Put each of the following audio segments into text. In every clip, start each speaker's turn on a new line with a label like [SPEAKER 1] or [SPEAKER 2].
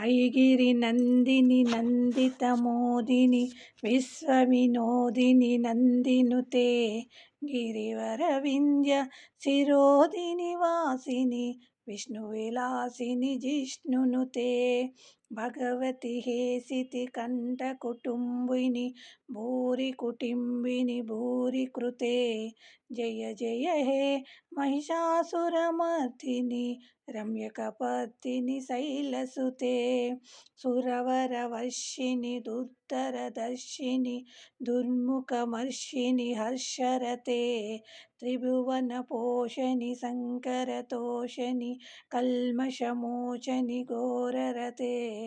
[SPEAKER 1] ఐగిరి నందిని నందిత మోదిని విశ్వవినోదిని నందినుతే. గిరివర వింధ్య శిరోదిని వాసిని విష్ణువిలాసిని జిష్ణునుతే. భగవతి హేసితి కంఠ కుటుంబిని భూరి కుటుంబిని భూరి కృతే. జయ జయ హే మహిషాసురమర్దిని రమ్యకపర్దిని శైలసుతే. సురవరవర్షిణి దుర్ధరదర్శిని దుర్ముఖమర్షిణి హర్షరతే. త్రిభువన పోషణి శంకరతోషణి కల్మషమోచని ఘోరరతే.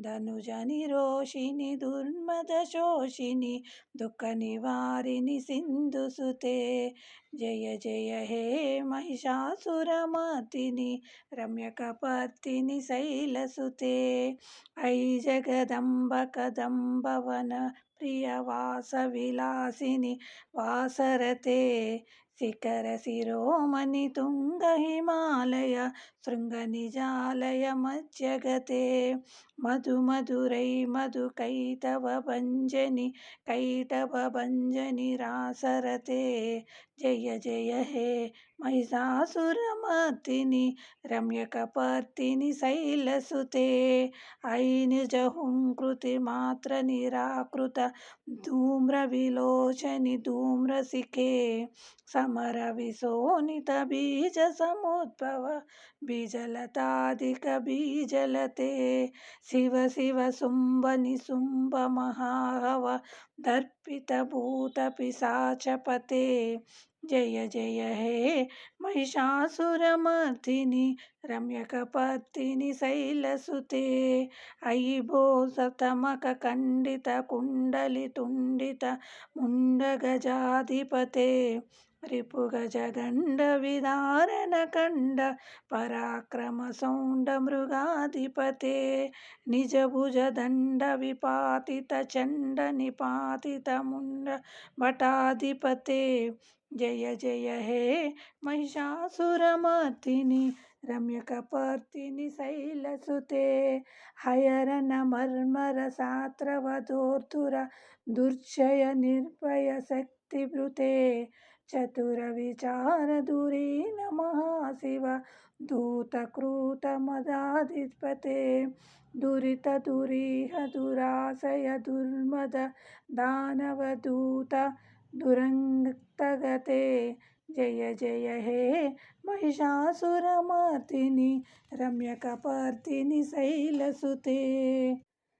[SPEAKER 1] ధనుజని రోషిణి దుర్మద ధనుజనిరోషిణి దుర్మదశోషిణి దుఃఖనివారిణి సింధుసుతే. జయ జయ హే మహిషాసురమర్దిని రమ్యకపర్తిని శైలసుతే. ఐ జగదంబ కదంబవన ప్రియవాసవిలాసిని వాసరతే. శిఖర శిరోమణి తుంగ హిమాలయ శృంగ నిజాలయ మధ్యగతే మధు మధురై మధు కైతవ భంజని కైటవ భంజని రాసరతే. జయ జయ హే మహిషాసురమర్తిని రమ్యకపర్దిని శైలసుతే. ఐనిజహుంకృతి మాత్ర నిరాకృత ధూమ్ర విలోచని ధూమ్రశిఖే సమర విశోనిత బీజ సముద్భవ బీజలతాదిక బీజలతే. శివ శివ శుంభ నిశుంభ మహాహవ దర్పిత భూత పిశాచపతే జయ జయ హే మహిషాసురమర్దిని రమ్యకపత్తిని శైలసుతే అయి భో సతమక ఖండిత కుండలి తుండిత ముండగజాధిపతే రిపుగజగండ విదారణ కండ పరాక్రమ సౌండ మృగాధిపతే నిజభుజ దండ విపాతిత చండ నిపాతిత ముండ భటాధిపతే జయ జయ హే మహిషాసురమర్దిని రమ్యకపర్దిని శైలసుతే హయరణ మర్మర సాత్రవధోర్ధుర దుర్జయ నిర్భయ శక్తిభృతే చతుర విచార ధురీణ మహాశివ ధూత క్రూత మదాధిపతే దురిత దురీహ దురాశయ దుర్మద దానవధూత దురంతగతే జయ జయ హే మహిషాసురమర్దిని రమ్యకపర్దిని శైలసుతే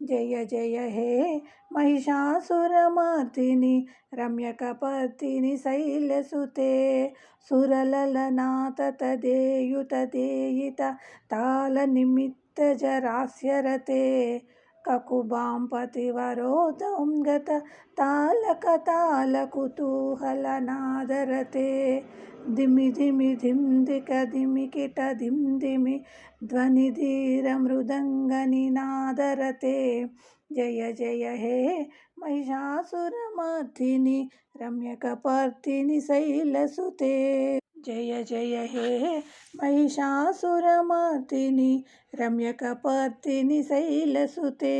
[SPEAKER 1] जय जय हे महिषासुरमर्दिनि रम्यकपर्दिनि शैलसुते सुरललनाथ तदेयुतदेयित तालनिमित्तजरास्यरते ककुबां पतिवरोदं गत तालकतालकुतूहलनादरते। दिमि दिमि धिम दिक दिमि किट दिम दिमि ध्वनिधीरमृदङ्गनिनादरते। जय जय हे महिषासुरमर्थिनि, रम्यकपर्थिनि, शैलसुते। ధిమి ధిమి ధిం ధిక ధిమికిట ధిం ధిమి ధ్వని ధీర మృదంగ నినాదరతే జయ జయ హే మహిషాసురమర్దిని రమ్యకపర్దిని శైలసుతే జయ జయ హే మహిషాసురమర్దిని రమ్యకపర్దిని శైలసుతే